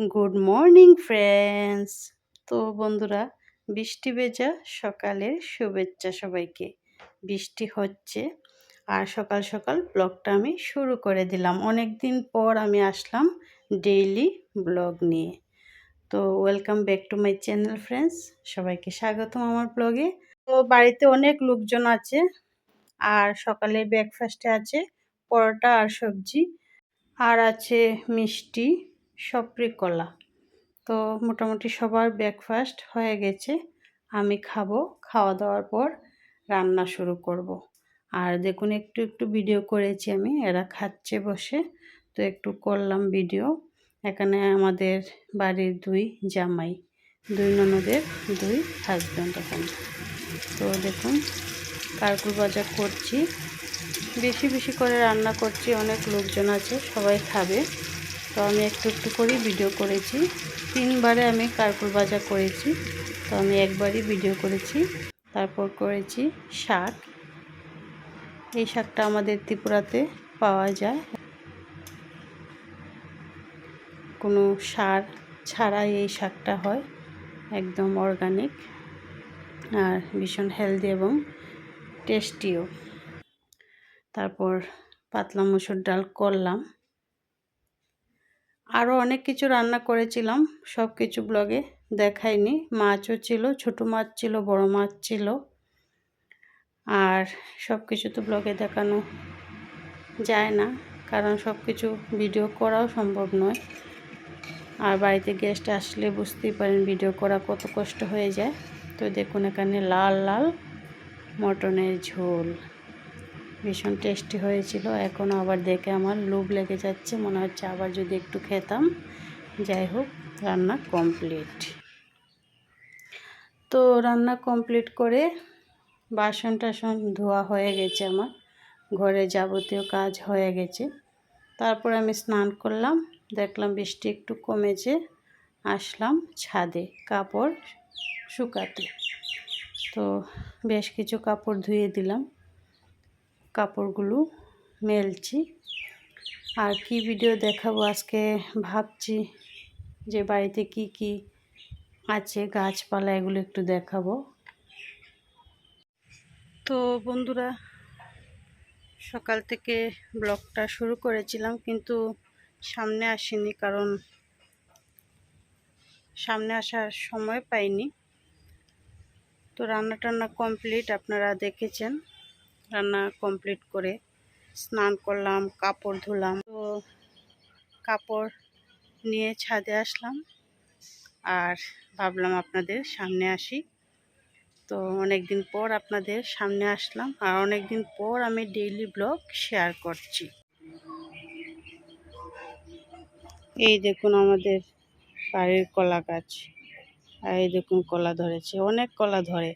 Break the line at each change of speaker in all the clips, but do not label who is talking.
Good morning friends তো বন্ধুরা, বৃষ্টি ভেজা সকালের শুভেচ্ছা সবাইকে। বৃষ্টি হচ্ছে আর সকাল সকাল ব্লগটা আমি শুরু করে দিলাম। অনেক দিন পর আমি আসলাম ডেইলি ব্লগ নিয়ে। তো welcome back to my channel friends সবাইকে স্বাগতম আমার ব্লগে তো বাড়িতে অনেক লোকজন আছে আর সকালে ব্রেকফাস্টে আছে, পরোটা আর সবজি। আর আছে মিষ্টি। সপরি কলা। তো মোটামুটি সবার ব্রেকফাস্ট হয়ে গেছে। আমি খাব, খাওয়া দাওয়ার পর রান্না শুরু করব। আর দেখুন, একটু একটু ভিডিও করেছি আমি, এরা খাচ্ছে বসে। তো একটু করলাম ভিডিও এখানে আমাদের বাড়ির দুই জামাই, দুই ননদের, দুই হাজব্যান্ড এখানে। তো দেখুন, কারকুর বাজার করছি। বেশি বেশি করে রান্না করছি, অনেক লোকজন আছে, সবাই খাবে। তো আমি একটু একটু করেই ভিডিও করেছি। তিনবারে আমি কারকুর ভাজা করেছি। তো আমি একবারই ভিডিও করেছি। তারপর করেছি শাক। এই শাকটা আমাদের ত্রিপুরাতে পাওয়া যায়। কোনো সার ছাড়াই এই শাকটা হয়। একদম অর্গানিক আর ভীষণ হেলদি এবং টেস্টিও তারপর পাতলা মুসুর ডাল করলাম। আরও অনেক কিছু রান্না করেছিলাম সব কিছু ব্লগে দেখাইনি। মাছও ছিল, ছোট মাছ ছিল, বড় মাছ ছিল। আর সব কিছু তো ব্লগে দেখানো যায় না, কারণ সব কিছু ভিডিও করাও সম্ভব নয়। আর বাড়িতে গেস্ট আসলে বুঝতেই পারেন ভিডিও করা কত কষ্ট হয়ে যায়। তো দেখুন এখানে লাল লাল মটনের ঝোল। ভীষণ টেস্টি হয়েছিল। এখন আবার দেখে আমার লোভ লেগে যাচ্ছে, মনে হচ্ছে আবার যদি একটু খেতাম। যাই হোক, রান্না কমপ্লিট তো রান্না কমপ্লিট করে বাসন টাসন ধোয়া হয়ে গেছে আমার। ঘরে যাবতীয় কাজ হয়ে গেছে। তারপর আমি স্নান করলাম, দেখলাম বৃষ্টি একটু কমেছে, আসলাম ছাদে কাপড় শুকাতে। তো বেশ কিছু কাপড় ধুয়ে দিলাম। কাপড়গুলো মেলছি। আর কি ভিডিও দেখাবো আজকে ভাবছি যে বাড়িতে কি কি আছে, গাছপালা এগুলো একটু দেখাবো। তো বন্ধুরা, সকাল থেকে ব্লগটা শুরু করেছিলাম কিন্তু সামনে আসিনি কারণ সামনে আসার সময় পাইনি। তো রান্না টান্না কমপ্লিট আপনারা দেখেছেন। রান্না কমপ্লিট করে স্নান করলাম, কাপড় ধুলাম। তো কাপড় নিয়ে ছাদে আসলাম আর ভাবলাম আপনাদের সামনে আসি। তো অনেক দিন পর আপনাদের সামনে আসলাম আর অনেক দিন পর আমি ডেইলি ব্লগ শেয়ার করছি। এই দেখুন আমাদের বাড়ির কলা গাছ। আর এই দেখুন কলা ধরেছে, অনেক কলা ধরে।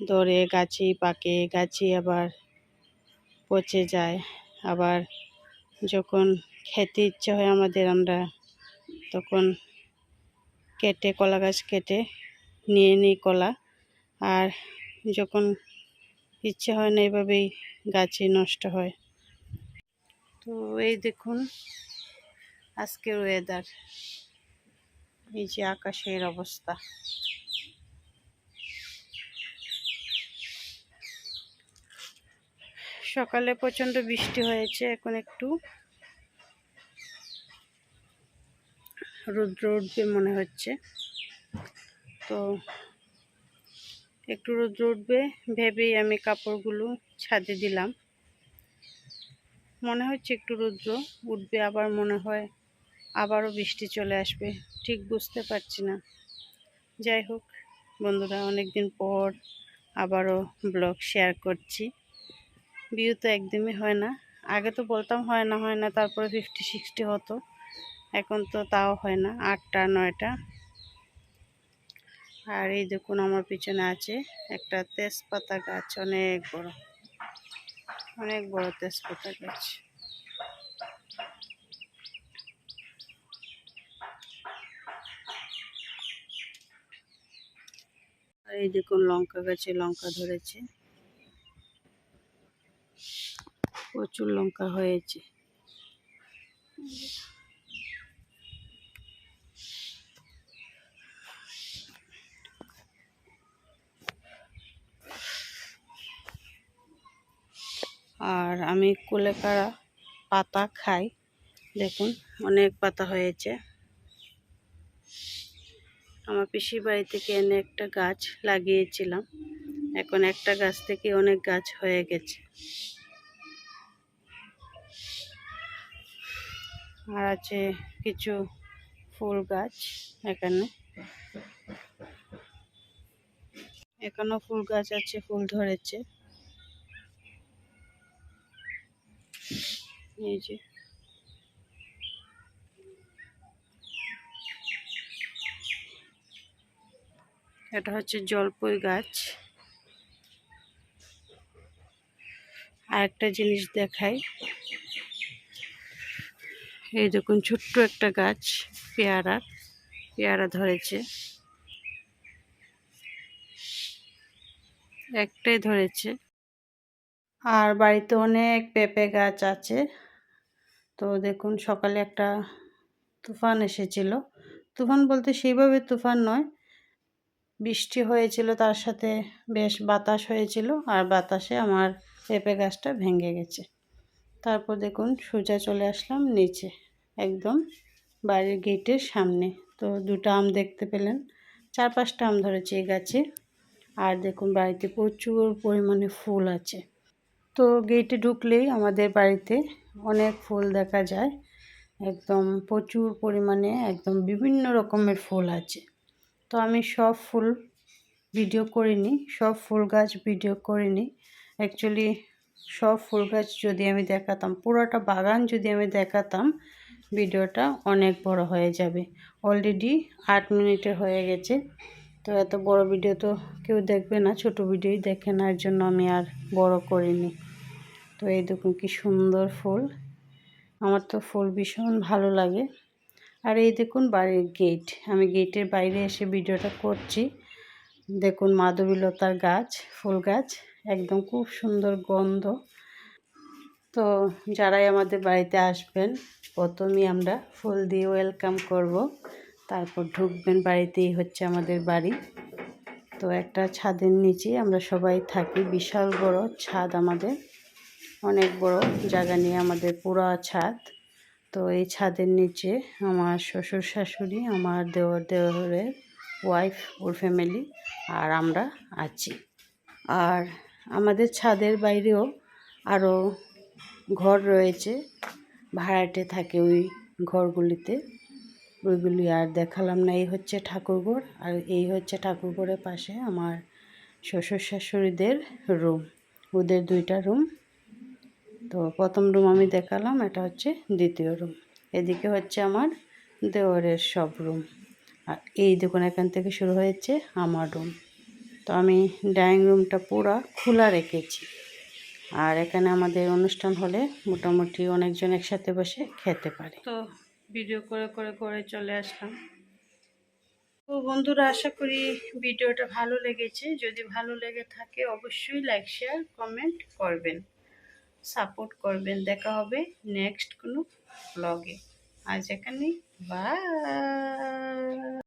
ধরে গাছেই পাকে গাছে আবার পচে যায়। আবার যখন খেতে ইচ্ছে হয় আমাদের, আমরা তখন কেটে, কলা গাছ কেটে নিয়ে নিই কলা। আর যখন ইচ্ছে হয় না, এভাবেই গাছে নষ্ট হয়। তো এই দেখুন আজকের ওয়েদার এই যে আকাশের অবস্থা। সকালে প্রচণ্ড বৃষ্টি হয়েছে, এখন একটু রৌদ্র উঠবে মনে হচ্ছে। তো একটু রৌদ্র উঠবে, ভেবেই আমি কাপড়গুলো ছাদে দিলাম। মনে হচ্ছে একটু রৌদ্র উঠবে, আবার মনে হয় আবারও বৃষ্টি চলে আসবে, ঠিক বুঝতে পারছি না। যাই হোক, বন্ধুরা অনেক দিন পর আবারও ব্লগ শেয়ার করছি। বিয়ে তো একদমই হয় না। আগে তো বলতাম হয় না হয় না, তারপরে ফিফটি সিক্সটি হতো। এখন তো তাও হয় না, আটটা, নয়টা। আর এই দেখুন আমার পিছনে আছে একটা তেজপাতা গাছ, অনেক বড়। অনেক বড় তেজপাতা গাছ। এই দেখুন লঙ্কা গাছে লঙ্কা ধরেছে। প্রচুর লঙ্কা হয়েছে। আর আমি কুলেখাড়া পাতা খাই। দেখুন, অনেক পাতা হয়েছে। আমার পিসির বাড়ি থেকে এনে একটা গাছ লাগিয়েছিলাম। এখন একটা গাছ থেকে অনেক গাছ হয়ে গেছে। আর আছে কিছু ফুল গাছ এখানে। এখানেও ফুল গাছ আছে, ফুল ধরেছে। এই যে। এটা হচ্ছে জলপই গাছ। আর একটা জিনিস দেখাই। এই দেখুন, ছোট্ট একটা গাছ পেয়ারার পেয়ারা ধরেছে। একটাই ধরেছে। আর বাড়িতে অনেক পেঁপে গাছ আছে। তো দেখুন, সকালে একটা তুফান এসেছিল। তুফান বলতে সেইভাবে তুফান নয়, বৃষ্টি হয়েছিল, তার সাথে বেশ বাতাস হয়েছিল, আর বাতাসে আমার পেঁপে গাছটা ভেঙে গেছে। তারপর দেখুন সোজা চলে আসলাম নিচে, একদম বাড়ির গেটের সামনে। তো দুটো আম দেখতে পেলেন, চার পাঁচটা আম ধরেছে এই গাছে। আর দেখুন বাড়িতে প্রচুর পরিমাণে ফুল আছে। তো গেটে ঢুকলেই আমাদের বাড়িতে অনেক ফুল দেখা যায়। একদম প্রচুর পরিমাণে একদম বিভিন্ন রকমের ফুল আছে। তো আমি সব ফুল ভিডিও করিনি, সব ফুল গাছ ভিডিও করিনি। অ্যাকচুয়ালি সব ফুল গাছ যদি আমি দেখাতাম, পুরোটা বাগান যদি আমি দেখাতাম, ভিডিওটা অনেক বড় হয়ে যাবে। অলরেডি আট মিনিটের হয়ে গেছে। তো এত বড় ভিডিও তো কেউ দেখবে না, ছোট ভিডিওই দেখে না, এর জন্য আমি আর বড় করিনি। তো এই দেখুন কি সুন্দর ফুল। আমার তো ফুল ভীষণ ভালো লাগে। আর এই দেখুন বাড়ির গেট আমি গেটের বাইরে এসে ভিডিওটা করছি। দেখুন মাধবীলতার গাছ, ফুল গাছ। একদম খুব সুন্দর গন্ধ। তো যারাই আমাদের বাড়িতে আসবেন, প্রথমেই আমরা ফুল দিয়ে ওয়েলকাম করব। তারপর ঢুকবেন, বাড়িতেই হচ্ছে আমাদের বাড়ি। তো একটা ছাদের নিচে আমরা সবাই থাকি, বিশাল বড় ছাদ আমাদের। অনেক বড় জায়গা নিয়ে আমাদের পুরো ছাদ। তো এই ছাদের নিচে আমার শ্বশুর শাশুড়ি, আমার দেওর দেওরের ওয়াইফ ওর ফ্যামিলি আর আমরা আছি। আর আমাদের ছাদের বাইরেও আরও ঘর রয়েছে। ভাড়াটে থাকে ওই ঘরগুলিতে। ওইগুলি আর দেখালাম না, এই হচ্ছে ঠাকুরঘর আর এই হচ্ছে ঠাকুরঘরের পাশে আমার শ্বশুর শাশুড়িদের রুম ওদের দুইটা রুম তো প্রথম রুম আমি দেখালাম, এটা হচ্ছে দ্বিতীয় রুম এদিকে হচ্ছে আমার দেওয়ারের সব রুম আর এই দেখুন, এখান থেকে শুরু হয়েছে আমার রুম তো আমি ডাইনিং রুমটা পুরো খোলা রেখেছি। আর এখানে আমাদের অনুষ্ঠান হলে মোটামুটি অনেকজন একসাথে বসে খেতে পারে। তো ভিডিও করে করে করে চলে আসলাম। তো বন্ধুরা আশা করি ভিডিওটা ভালো লেগেছে। যদি ভালো লেগে থাকে অবশ্যই লাইক শেয়ার কমেন্ট করবেন সাপোর্ট করবেন। দেখা হবে নেক্সট কোনো ব্লগে। আজ এখানে বা